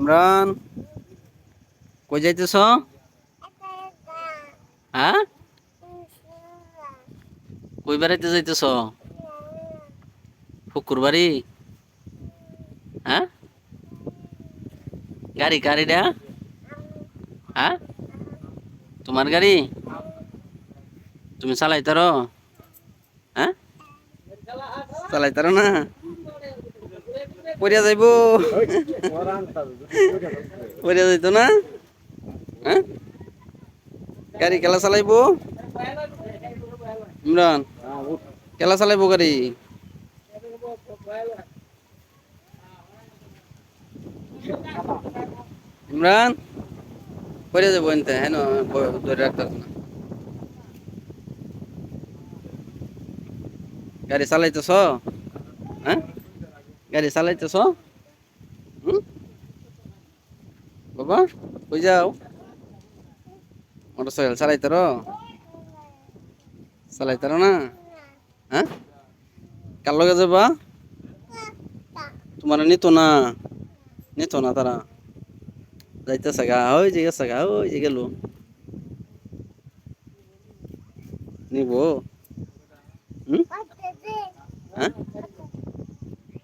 ইমরান, কই যাইতেছ? হ্যাঁ? কই বেড়াইতে যাইতেছ? ফুকুর বাড়ি? হ্যাঁ? গাড়ি, গাড়িটা? হ্যাঁ? তোমার গাড়ি? তুমি চালাইতারো? হ্যাঁ? চালাইতারো না? পড়িয়া যাইব। পড়িয়া যাইতো না? হ্যাঁ? গাড়ি খেলা চালাইবো? ইমরান, খেলা চালাইবো গাড়ি? ইমরান, পড়িয়া যাব এনতে। হ্যাঁ ধরে রাখতে না। গাড়ি চালাইতেছ? হ্যাঁ? গাড়ি চালাইতেছ? বাবা, কই যাও? Motor cycle চালাইতার? চালাইতার না? হ্যাঁ? কার লগে যাবা? তোমার নিত না? নিত না তারা? যাইতেছে গা, ওই যে গেছে গা, ওই যে গেল। নিব। হুম? হ্যাঁ?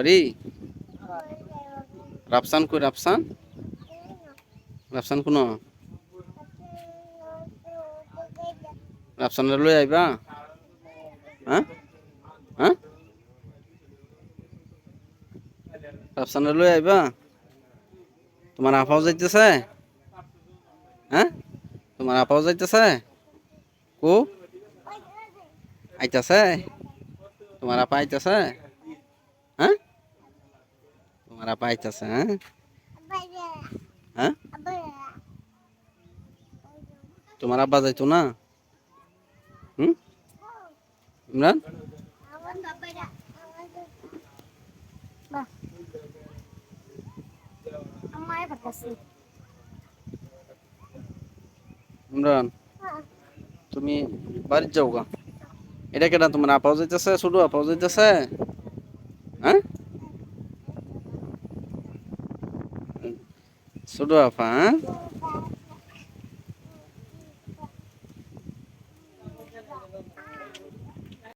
বাড়ি? রাফসান কই, রাফসান? রাফসান কোন? রাফসান লই আইবা? হ্যাঁ? হ্যাঁ? রাফসান লই আইবা? তোমার আপাও যাইতেছে? হ্যাঁ? তোমার আপাও যাইতেছে? কো? আইতাছে? তোমার আপা আইতাছে? তোমার আপা আইতাছে হ্যাঁ? হ্যাঁ? তোমার আব্বা যাইতো না? হুম? ইমরান? ইমরান, তুমি বাড়ির যাও গা। এটা কেটা তোমার আপাও যাইতেছে, ছোট আপাও যাইতেছে? হ্যাঁ? ছোট আপা হ্যাঁ?